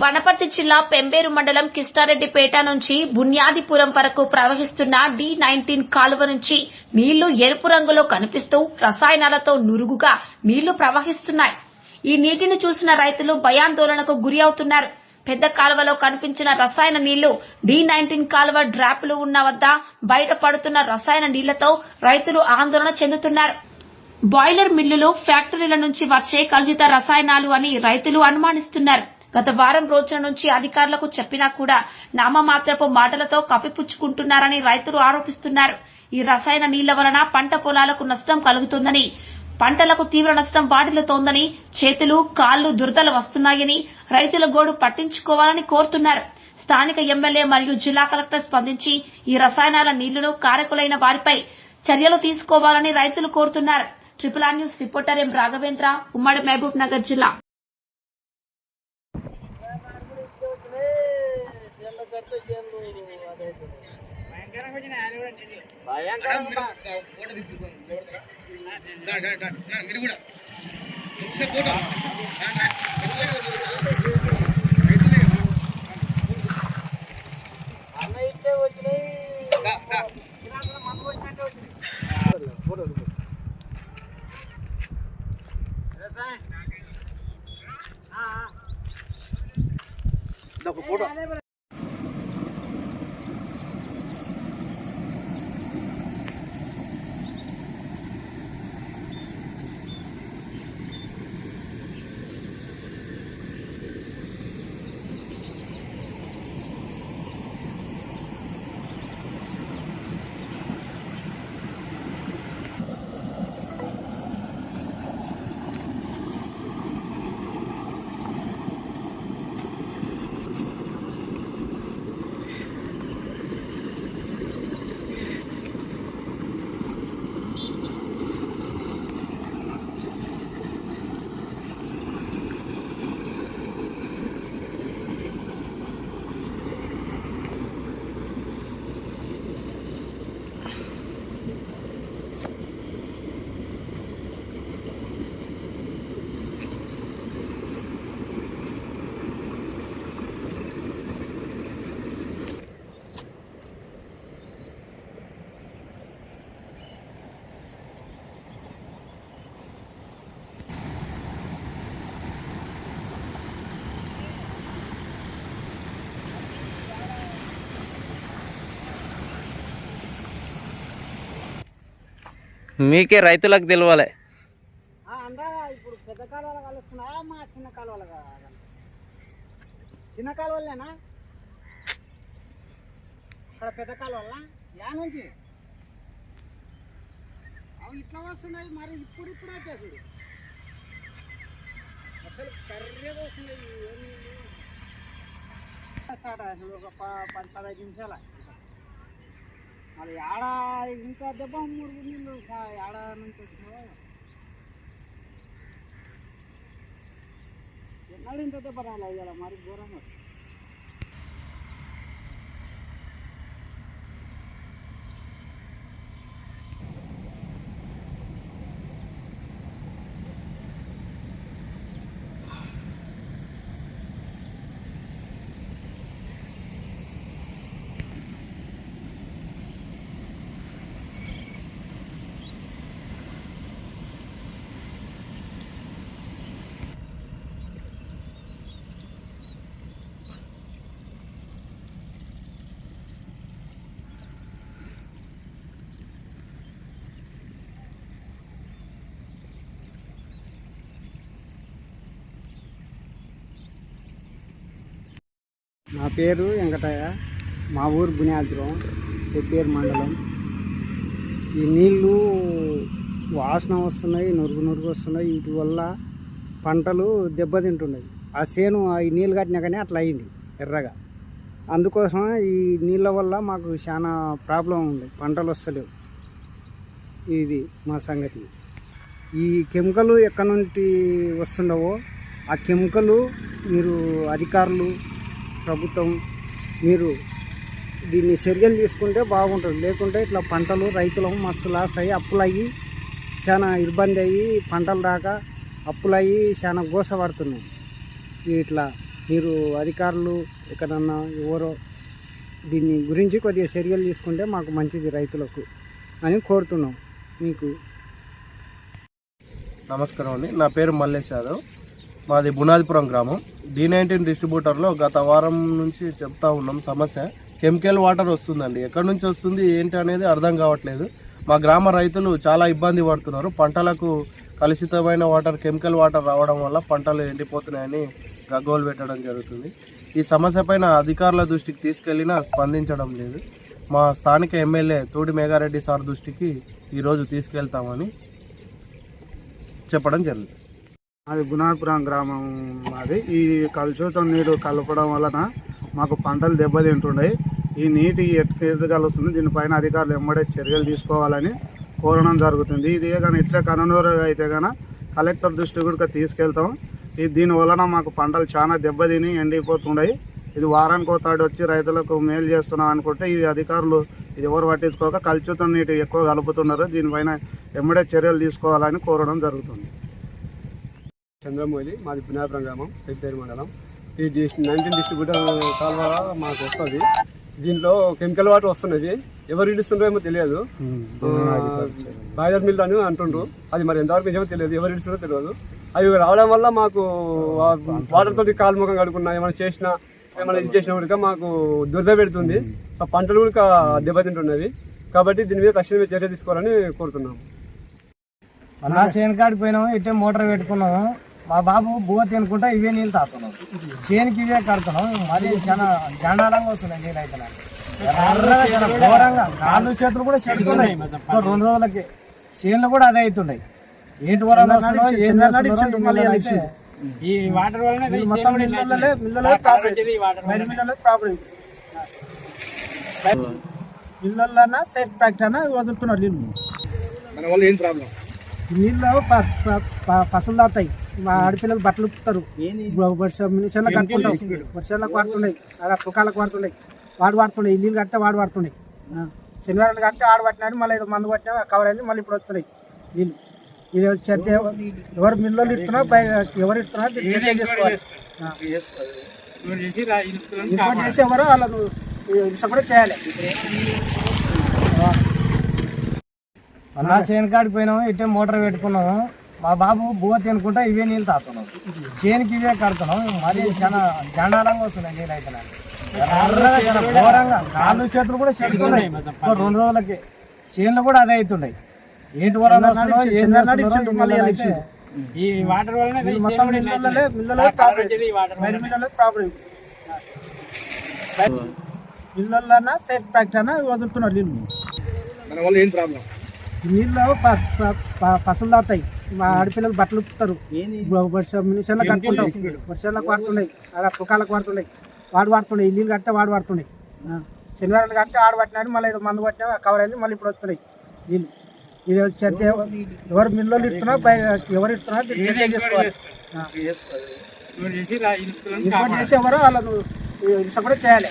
వనపర్తి జిల్లా పెంబేరు మండలం కిష్టారెడ్డిపేట నుంచి బున్యాదిపురం వరకు ప్రవహిస్తున్న డి నైన్టీన్ కాలువ నుంచి నీళ్ళు ఎరుపు రంగులో కనిపిస్తూ రసాయనాలతో నురుగుగా నీళ్ళు ప్రవహిస్తున్నాయి. ఈ నీటిని చూసిన రైతులు భయాందోళనకు గురి అవుతున్నారు. పెద్ద కాలువలో కనిపించిన రసాయన నీళ్ళు డి నైన్టీన్ కాలువ డ్రాప్లు ఉన్న వద్ద బయట పడుతున్న రసాయన నీళ్ళతో రైతులు ఆందోళన చెందుతున్నారు. బాయిలర్ మిల్లులు ఫ్యాక్టరీల నుంచి వచ్చే కలుషిత రసాయనాలు అని రైతులు అనుమానిస్తున్నారు. గత వారం రోజుల నుంచి అధికారులకు చెప్పినా కూడా నామమాత్రపు మాటలతో కప్పిపుచ్చుకుంటున్నారని రైతులు ఆరోపిస్తున్నారు. ఈ రసాయన నీళ్ళ వలన పంట పొలాలకు నష్టం కలుగుతుందని పంటలకు తీవ్ర నష్టం వాటిల్లుతోందని చేతులు కాళ్ళు దురదలు వస్తున్నాయని రైతుల గోడు పట్టించుకోవాలని కోరుతున్నారు. స్థానిక ఎమ్మెల్యే మరియు జిల్లా కలెక్టర్ స్పందించి ఈ రసాయనాల నీళ్ళను కారకులైన వారిపై చర్యలు తీసుకోవాలని రైతులు కోరుతున్నారు. Triple R news reporter M Raghavendra ఉమ్మడి మహబూబ్ నగర్ జిల్లా. మీరు కూడా ఫోటో ఫోటో మీకే రైతులకు తెలియాలి అందా ఇప్పుడు పెద్ద కాలువలు కలుస్తున్నాయా మా చిన్న కాలువలు కావాలి. చిన్న కాలువలేనా? ఇక్కడ పెద్ద కాలువలా? యా నుంచి? అవి ఇట్లా వస్తున్నాయి మరి ఇప్పుడు ఇప్పుడు వచ్చేసి అసలు కర్రెగా వస్తున్నాయి ఏమీ లేవు. స్టార్ట్ అసలు ఒక పది పదహైదు నిమిషాల. మళ్ళీ ఆడ ఇంకా దెబ్బ మూడు నీళ్ళు ఆడ నుంచి వస్తున్నావా ఎన్నాళ్ళు ఇంత దెబ్బ రాలే ఇవాళ మరి ఘోరంగా. నా పేరు వెంకటయ్య. మా ఊరు బునియాద్రం పెప్పేరు మండలం. ఈ నీళ్ళు వాసన వస్తున్నాయి నురుగు నురుగు వస్తున్నాయి. వీటి వల్ల పంటలు దెబ్బతింటున్నాయి. ఆ చేను ఈ నీళ్ళు కట్టినా కానీ అట్లా అయింది ఎర్రగా. అందుకోసం ఈ నీళ్ళ వల్ల మాకు చాలా ప్రాబ్లం ఉంది. పంటలు వస్తలేవు. ఇది మా సంగతి. ఈ కెమికల్ ఎక్కడి నుండి వస్తుండవో ఆ కెమికల్ మీరు అధికారులు ప్రభుత్వం మీరు దీన్ని చర్యలు తీసుకుంటే బాగుంటుంది. లేకుంటే ఇట్లా పంటలు రైతులు మస్తు లాస్ అయ్యి అప్పులు అయ్యి చాలా ఇబ్బంది అయ్యి పంటలు రాక అప్పులు అయ్యి చాలా గోస పడుతున్నాయి ఇట్లా మీరు అధికారులు ఎక్కడన్నా ఎవరో దీన్ని గురించి కొద్దిగా చర్యలు తీసుకుంటే మాకు మంచిది రైతులకు అని కోరుతున్నాం. మీకు నమస్కారం అండి. నా పేరు మల్లేష్ యాదవ్. మాది బునాదిపురం గ్రామం. డి నైన్టీన్ డిస్ట్రిబ్యూటర్లో గత వారం నుంచి చెప్తా ఉన్నాం సమస్య. కెమికల్ వాటర్ వస్తుందండి. ఎక్కడి నుంచి వస్తుంది ఏంటి అనేది అర్థం కావట్లేదు. మా గ్రామ రైతులు చాలా ఇబ్బంది పడుతున్నారు. పంటలకు కలుషితమైన వాటర్ కెమికల్ వాటర్ రావడం వల్ల పంటలు ఎండిపోతున్నాయని గగ్గోలు పెట్టడం జరుగుతుంది. ఈ సమస్య పైన అధికారుల దృష్టికి తీసుకెళ్ళినా స్పందించడం లేదు. మా స్థానిక ఎమ్మెల్యే తోటి మేఘారెడ్డి సార్ దృష్టికి ఈరోజు తీసుకెళ్తామని చెప్పడం జరిగింది. అది గుణాపురం గ్రామం మాది. ఈ కలుషితం నీరు కలపడం వలన మాకు పంటలు దెబ్బతింటున్నాయి ఈ నీటి ఎటు దీనిపైన అధికారులు ఎమ్మడే చర్యలు తీసుకోవాలని కోరడం జరుగుతుంది. ఇది కానీ ఇట్లే కనునూరు అయితే కానీ కలెక్టర్ దృష్టి కూడా తీసుకెళ్తాం. ఈ దీని వలన మాకు పంటలు చాలా దెబ్బతిని ఎండిపోతున్నాయి ఇది వారానికి ఒకసారి వచ్చి రైతులకు మేలు చేస్తున్నాం అనుకుంటే ఈ అధికారులు ఇది ఎవరు పట్టించుకోక కలుషితం నీటి ఎక్కువ కలుపుతున్నారు. దీనిపైన ఎమ్మడే చర్యలు తీసుకోవాలని కోరడం జరుగుతుంది. చంద్రమౌళి మాది పునాపురం గ్రామం పెద్దేరు మండలం. ఈ డిస్ నైన్టీన్ డిస్ట్రిబ్యూటర్ కాలువ మాకు వస్తుంది. దీంట్లో కెమికల్ వాటర్ వస్తున్నది. ఎవరు ఇడుస్తుండ్రో ఏమో తెలియదు. బాయిలర్ మిల్ అని అంటుండ్రు. అది మరి ఎంతవరకు నిజమో తెలియదు. ఎవరు ఇడుస్తుందో తెలియదు. అవి రావడం వల్ల మాకు వాటర్ తోటి కాలు ముఖం కడుకున్నా ఏమైనా చేసినా ఏమైనా ఇది చేసినా కూడా మాకు దురద పెడుతుంది. ఆ పంటలు కూడా దెబ్బతింటున్నవి. కాబట్టి దీని మీద తక్షణమే చర్య తీసుకోవాలని కోరుతున్నాం అన్నా చేను కాడికి పోయినాము ఇట్టే మోటార్ పెట్టుకున్నాము. మా బాబు బువ్వ తినుకుంటా ఇవే నీళ్ళు తాగుతున్నాం చేనుకి ఇవే కడుతున్నాం. మరి చాలా జాండాలంగా వస్తున్నాయి నీళ్ళు అయితే నాకు. ఘోరంగా. నాలుగు చేతులు కూడా చెడుతున్నాయి. రెండు రోజులకి చేనులు కూడా అదే అవుతున్నాయి. ఏంటి వలన వస్తుందో ఏం చేస్తున్నారో మళ్ళీ అయితే ఈ వాటర్ వలన ఇది మొత్తం మిల్లలే మిల్లలే ప్రాబ్లం మరి మిల్లలే ప్రాబ్లం మిల్లలన్నా సెట్ ప్యాక్ట్ అన్న వదులుతున్నారు నీళ్ళు. మన వల్ల ఏం ప్రాబ్లం నీళ్ళు ప- ప- ప- పసలు తాగుతాయి. మా ఆడపిల్లలు బట్టలు ఉప్పుతారు మినిషన్లకు కట్టుకుంటాం వర్షాలకు వాడుతున్నాయి. అలా పుకాలకు వాడుతున్నాయి. వాడు వాడుతున్నాయి. నీళ్ళు కడితే వాడు వాడుతున్నాయి. శనివారం కడితే ఆడ పట్టినారు మళ్ళీ ఏదో మందు పట్టినా కవర్ అయింది మళ్ళీ ఇప్పుడు వస్తున్నాయి. నీళ్ళు. ఇది చర్చ ఎవరు మిల్లు ఇస్తున్నా ఎవరు ఇస్తున్నా చర్య చేసుకోవాలి. ఇంకోటి చేసి ఎవరో వాళ్ళను ఇస కూడా చేయాలి. అన్నా చేను కాడికి పోయినాము ఇట్టే మోటార్ పెట్టుకున్నాము. మా బాబు బువ్వ తినుకుంటా ఇవే నీళ్ళు తాగుతున్నాం చేనుకి ఇవే కడుతున్నాం. మరి చాలా జాండాలంగా వస్తున్నాయి నీళ్ళు అయితే ఘోరంగా. నాలుగు చేతులు కూడా చెడుతున్నాయి. ఒక రెండు రోజులకి చేనులు కూడా అదే అవుతున్నాయి. ఏంటి వలన వస్తుందో ఏం చేస్తున్నారో మళ్ళీ అయితే ఈ వాటర్ వలన ఇది మొత్తం మిల్లలే మిల్లలే ప్రాబ్లం మరి మిల్లలే ప్రాబ్లం మిల్లలన్నా సెట్ ప్యాక్ట్ అన్న వదులుతున్నారు నీళ్ళు. నీళ్ళు ప- ప- ప- పసలు తాగుతాయి. మా ఆడపిల్లలు బట్టలు ఉప్పుతారు వర్ష మినిషన్లకు కట్టుకుంటాం వర్షాలకు వాడుతున్నాయి అలా పుకాలకు వాడుతున్నాయి వాడు వాడుతున్నాయి నీళ్ళు కడితే వాడు వాడుతున్నాయి శనివారం కడితే ఆడ పట్టినారు మళ్ళీ ఏదో మందు పట్టినా కవర్ అయింది మళ్ళీ ఇప్పుడు వస్తున్నాయి నీళ్ళు. ఇది చర్చ ఎవరు మిల్లు ఇస్తున్నా ఎవరు ఇస్తున్నా చేసుకోవాలి. ఇంకోటి చేసి ఎవరో వాళ్ళను ఇస కూడా చేయాలి.